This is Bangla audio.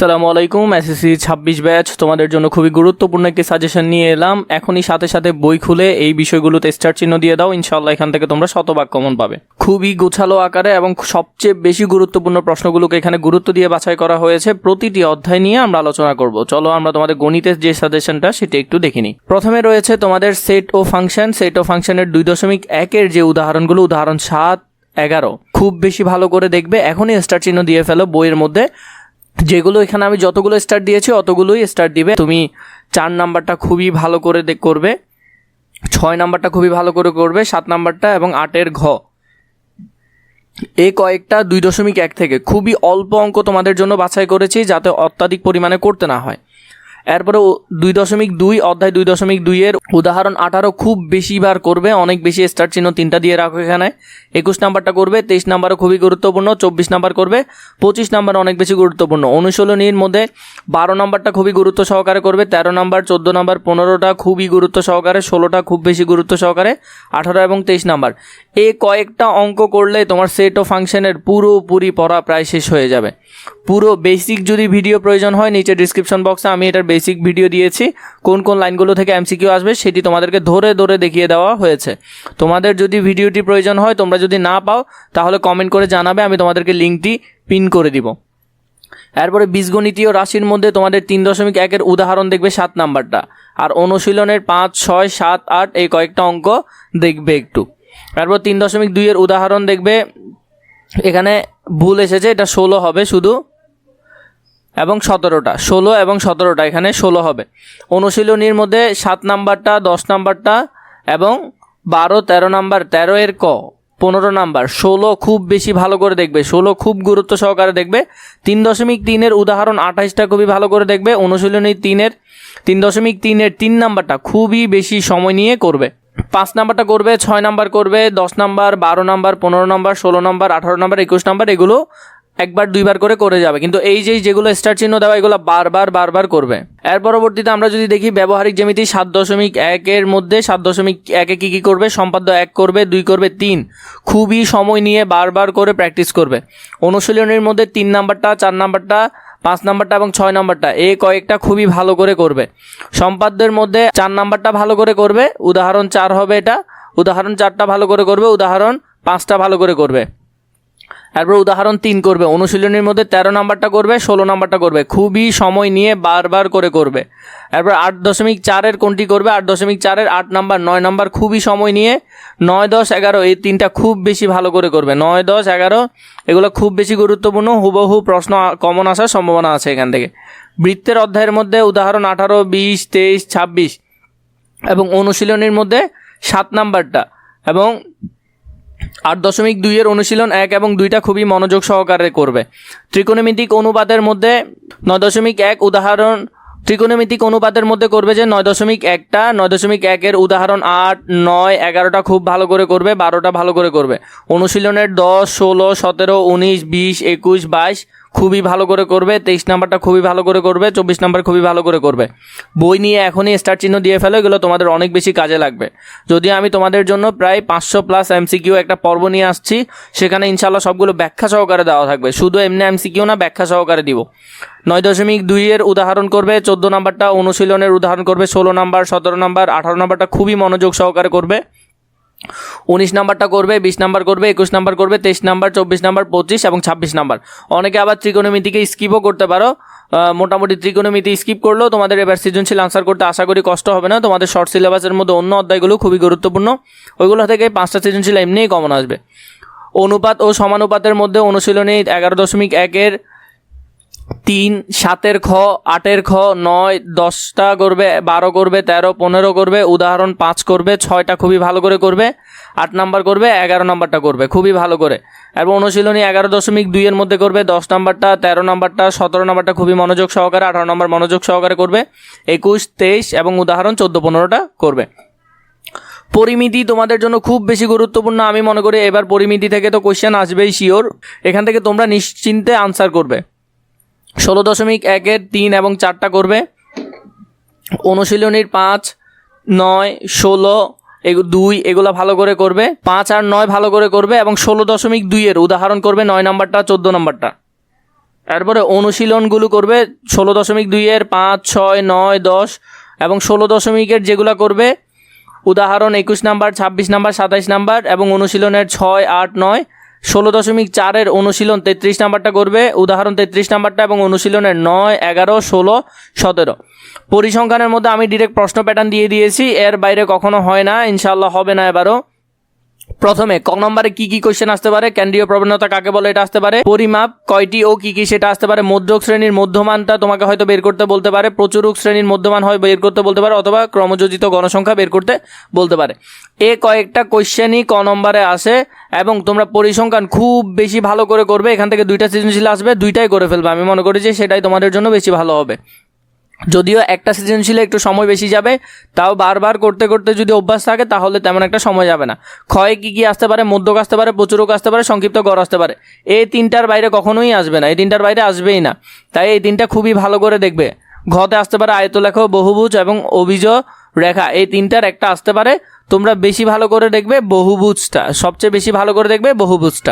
সালামু আলাইকুম এসএসসি ছাব্বিশ ব্যাচ। তোমাদের জন্য খুবই গুরুত্বপূর্ণ একটি সাজেশন নিয়ে এলাম। এখনই সাথে সাথে বই খুলে এই বিষয়গুলোতে স্টার চিহ্ন দিয়ে দাও। ইনশাল্লাহ এখান থেকে তোমরা শতভাগ কমন পাবে। খুবই গোছালো আকারে এবং সবচেয়ে বেশি গুরুত্বপূর্ণ প্রশ্নগুলোকে এখানে গুরুত্ব দিয়ে বাছাই করা হয়েছে। প্রতিটি অধ্যায় নিয়ে আমরা আলোচনা করব। চলো আমরা তোমাদের গণিতের যে সাজেশনটা সেটা একটু দেখে নিই। প্রথমে রয়েছে তোমাদের সেট ও ফাংশন সেট ও ফাংশনের দুই দশমিক একের যে উদাহরণগুলো, উদাহরণ সাত, এগারো। খুব বেশি ভালো করে দেখবে। এখনই স্টার চিহ্ন দিয়ে ফেলো বইয়ের মধ্যে। যেগুলো এখানে আমি যতগুলো স্টার দিয়েছি, অতগুলোই স্টার দিবে। তুমি চার নাম্বারটা খুবই ভালো করে করবে, ছয় নাম্বারটা খুবই ভালো করে করবে, সাত নাম্বারটা এবং আটের ঘ। এই কয়েকটা দুই দশমিক এক থেকে। খুবই অল্প অঙ্ক তোমাদের জন্য বাছাই করেছি যাতে অত্যাধিক পরিমাণে করতে না হয়। এরপরে দুই দশমিক দুই, অধ্যায় দুই দশমিক দুইয়ের উদাহরণ আঠারো খুব বেশিবার করবে, অনেক বেশি স্টার চিহ্ন তিনটা দিয়ে রাখো এখানে। একুশ নাম্বারটা করবে, তেইশ নাম্বারও খুবই গুরুত্বপূর্ণ, চব্বিশ নাম্বার করবে, পঁচিশ নাম্বার অনেক বেশি গুরুত্বপূর্ণ। অনুশীলনীর মধ্যে বারো নাম্বারটা খুবই গুরুত্ব সহকারে করবে, তেরো নাম্বার, চোদ্দ নাম্বার, পনেরোটা খুবই গুরুত্ব সহকারে, ষোলোটা খুব বেশি গুরুত্ব সহকারে, আঠারো এবং তেইশ নাম্বার। এই কয়েকটা অঙ্ক করলে তোমার সেট ও ফাংশনের পুরোপুরি পড়া প্রায় শেষ হয়ে যাবে। পুরো বেসিক যদি ভিডিও প্রয়োজন হয়, নিচে ডিসক্রিপশন বক্সে আমি এটার বেসিক ভিডিও দিয়েছি। কোন কোন লাইনগুলো থেকে এমসিকিউ আসবে সেটি তোমাদেরকে ধরে ধরে দেখিয়ে দেওয়া হয়েছে। তোমাদের যদি ভিডিওটি প্রয়োজন হয়, তোমরা যদি না পাও, তাহলে কমেন্ট করে জানাবে, আমি তোমাদেরকে লিঙ্কটি পিন করে দিব। এরপরে বীজগণিতীয় রাশির মধ্যে তোমাদের তিন দশমিক একের উদাহরণ দেখবে সাত নাম্বারটা। আর অনুশীলনের পাঁচ, ছয়, সাত, আট এই কয়েকটা অঙ্ক দেখবে একটু। এরপর তিন দশমিক দুইয়ের উদাহরণ দেখবে। এখানে ভুল এসেছে, এটা ষোলো হবে শুধু। এবং সতেরোটা, ষোলো এবং সতেরোটা, এখানে ষোলো হবে। অনুশীলনীর মধ্যে সাত নাম্বারটা, দশ নাম্বারটা এবং বারো, তেরো নাম্বার, তেরো এর ক, পনেরো নাম্বার, ষোলো খুব বেশি ভালো করে দেখবে, ষোলো খুব গুরুত্ব সহকারে দেখবে। তিন দশমিক তিনের উদাহরণ আঠাইশটা খুবই ভালো করে দেখবে, অনুশীলনী তিনের, তিন দশমিক তিনের তিন নাম্বারটা খুবই বেশি সময় নিয়ে করবে। পাঁচ নাম্বারটা করবে, ছয় নাম্বার করবে, দশ নাম্বার, বারো নাম্বার, পনেরো নাম্বার, ষোলো নাম্বার, আঠারো নাম্বার, একুশ নাম্বার, এগুলো একবার, দুইবার করে করে যাবে। কিন্তু এই যে, যেগুলো স্টার চিহ্ন দেওয়া, এগুলো বারবার বারবার করবে। এর পরবর্তীতে আমরা যদি দেখি, ব্যবহারিক জ্যামিতি সাত দশমিক একের মধ্যে সাত দশমিক একে কী কী করবে? সম্পাদ্য এক করবে, দুই করবে, তিন। খুবই সময় নিয়ে বারবার করে প্র্যাকটিস করবে। অনুশীলনের মধ্যে তিন নাম্বারটা, চার নাম্বারটা, পাঁচ নাম্বারটা এবং ছয় নাম্বারটা এই কয়েকটা খুবই ভালো করে করবে। সম্পাদ্যের মধ্যে চার নাম্বারটা ভালো করে করবে, উদাহরণ চার হবে এটা, উদাহরণ চারটা ভালো করে করবে, উদাহরণ পাঁচটা ভালো করে করবে। এরপর উদাহরণ তিন করবে, অনুশীলনীর মধ্যে তেরো নাম্বারটা করবে, ষোলো নাম্বারটা করবে। খুবই সময় নিয়ে বারবার করে করবে। এরপর আট দশমিক চারের কোনটি করবে? আট দশমিক চারের আট নাম্বার, নয় নাম্বার খুবই সময় নিয়ে নয় দশ এগারো, এই তিনটা খুব বেশি ভালো করে করবে। নয় দশ এগারো, এগুলো খুব বেশি গুরুত্বপূর্ণ, হুবহু প্রশ্ন কমন আসার সম্ভাবনা আছে এখান থেকে। বৃত্তের অধ্যায়ের মধ্যে উদাহরণ আঠারো, বিশ, তেইশ, ছাব্বিশ এবং অনুশীলনীর মধ্যে সাত নাম্বারটা এবং আট দশমিক দুইয়ের অনুশীলন এক এবং দুইটা খুবই মনোযোগ সহকারে করবে। ত্রিকোণমিতিক অনুপাতের মধ্যে নয় দশমিক এক উদাহরণ, ত্রিকোণমিতিক অনুপাতের মধ্যে করবে যে নয় দশমিক একটা, নয় দশমিক একের উদাহরণ আট, নয়, এগারোটা খুব ভালো করে করবে, বারোটা ভালো করে করবে। অনুশীলনের দশ, ষোলো, সতেরো, উনিশ, বিশ, একুশ, বাইশ খুবই ভালো করে করবে, তেইশ নাম্বারটা খুবই ভালো করে করবে, চব্বিশ নাম্বার খুবই ভালো করে করবে। বই নিয়ে এখনই স্টার চিহ্ন দিয়ে ফেলো, এগুলো তোমাদের অনেক বেশি কাজে লাগবে। যদি আমি তোমাদের জন্য প্রায় পাঁচশো প্লাস এমসিকিউ একটা পর্ব নিয়ে আসছি, সেখানে ইনশাল্লাহ সবগুলো ব্যাখ্যা সহকারে দেওয়া থাকবে। শুধু এমনি এমসিকিউ না, ব্যাখ্যা সহকারে দিব। নয় দশমিক দুইয়ের উদাহরণ করবে, চোদ্দ নাম্বারটা অনুশীলনের উদাহরণ করবে, ষোলো নাম্বার, সতেরো নাম্বার, আঠারো নাম্বারটা খুবই মনোযোগ সহকারে করবে। উনিশ নাম্বারটা করবে, বিশ নাম্বার করবে, একুশ নাম্বার করবে, তেইশ নাম্বার, চব্বিশ নাম্বার, পঁচিশ এবং ছাব্বিশ নাম্বার। অনেকে আবার ত্রিকোণমিতিকে স্কিপও করতে পারো। মোটামুটি ত্রিকোণমিতি স্কিপ করলেও তোমাদের এবার সৃজনশীল আনসার করতে আশা করি কষ্ট হবে না। তোমাদের শর্ট সিলেবাসের মধ্যে অন্য অধ্যায়গুলো খুবই গুরুত্বপূর্ণ। ওইগুলো থেকে পাঁচটা সৃজনশীল এমনিই কমন আসবে। অনুপাত ও সমানুপাতের মধ্যে অনুশীলনী এগারো দশমিক একের তিন, সাতের খ, আটের খ, নয়, দশটা করবে, বারো করবে, তেরো, পনেরো করবে, উদাহরণ পাঁচ করবে, ছয়টা খুবই ভালো করে করবে, আট নাম্বার করবে, এগারো নাম্বারটা করবে, খুবই ভালো করে। এবং অনুশীলনী এগারো দশমিক দুইয়ের মধ্যে করবে, দশ নাম্বারটা, তেরো নাম্বারটা, সতেরো নাম্বারটা খুবই মনোযোগ সহকারে, আঠারো নাম্বার মনোযোগ সহকারে করবে, একুশ, তেইশ এবং উদাহরণ চোদ্দ, পনেরোটা করবে। পরিমিতি তোমাদের জন্য খুব বেশি গুরুত্বপূর্ণ, আমি মনে করি এবার পরিমিতি থেকে তো কোশ্চেন আসবেই শিওর এখান থেকে তোমরা নিশ্চিন্তে আনসার করবে। ষোলো দশমিক একের তিন এবং চারটা করবে। অনুশীলনীর পাঁচ, নয়, ষোলো, এগু, দুই, এগুলো ভালো করে করবে। পাঁচ আর নয় ভালো করে করবে এবং ষোলো দশমিক দুইয়ের উদাহরণ করবে, নয় নাম্বারটা, চোদ্দ নাম্বারটা। এরপরে অনুশীলনগুলো করবে, ষোলো দশমিক দুইয়ের পাঁচ, ছয়, নয়, দশ এবং ষোলো দশমিকের যেগুলো করবে, উদাহরণ একুশ নাম্বার, ছাব্বিশ নাম্বার, সাতাইশ নাম্বার এবং অনুশীলনের ছয়, আট, নয় ষোলো দশমিক চারের অনুশীলন তেত্রিশ নাম্বারটা করবে। উদাহরণ তেত্রিশ নাম্বারটা এবং অনুশীলনের নয়, এগারো, ষোলো, সতেরো। পরিসংখ্যানের মধ্যে আমি ডিরেক্ট প্রশ্ন প্যাটার্ন দিয়ে দিয়েছি। এর বাইরে কখনো হয় না ইনশাল্লাহ হবে না এবারও। প্রথমে, ক নম্বরে কি কি কোশ্চেন আসতে পারে? কেন্দ্রীয় প্রবণতা কাকে বলে এটা আসতে পারে? পরিমাপ, কয়টি ও কি কি সেটা আসতে পারে? মধ্যক শ্রেণির মধ্যমানটা তোমাকে হয়তো বের করতে বলতে পারে। প্রচুরক শ্রেণির মধ্যমান হয় বের করতে বলতে পারে, অথবা ক্রমযোজিত গণসংখ্যা বের করতে বলতে পারে। এ কয়েকটা কোশ্চেনই ক নম্বরে আসে, এবং তোমরা পরিসংখ্যান খুব বেশি ভালো করে করবে। এখান থেকে দুইটা সৃজনশীল আসবে, দুইটাই করে ফেলবে। আমি মনে করি যে সেটাই তোমাদের জন্য বেশি ভালো হবে। যদিও একটা সৃজনশীলে একটু সময় বেশি যাবে, তাও বারবার করতে করতে যদি অভ্যাস থাকে, তাহলে তেমন একটা সময় যাবে না। ক্ষয়ে কী কী আসতে পারে? মধ্যক আসতে পারে, প্রচুরক আসতে পারে, সংক্ষিপ্ত গড় আসতে পারে। এই তিনটার বাইরে কখনোই আসবে না, এই তিনটার বাইরে আসবেই না। তাই এই তিনটা খুবই ভালো করে দেখবে। ঘতে আসতে পারে আয়তলেখ, বহুভুজ এবং অভিজ রেখা। এই তিনটার একটা আসতে পারে, তোমরা বেশি ভালো করে দেখবে বহুভুজটা, সবচেয়ে বেশি ভালো করে দেখবে বহুভুজটা।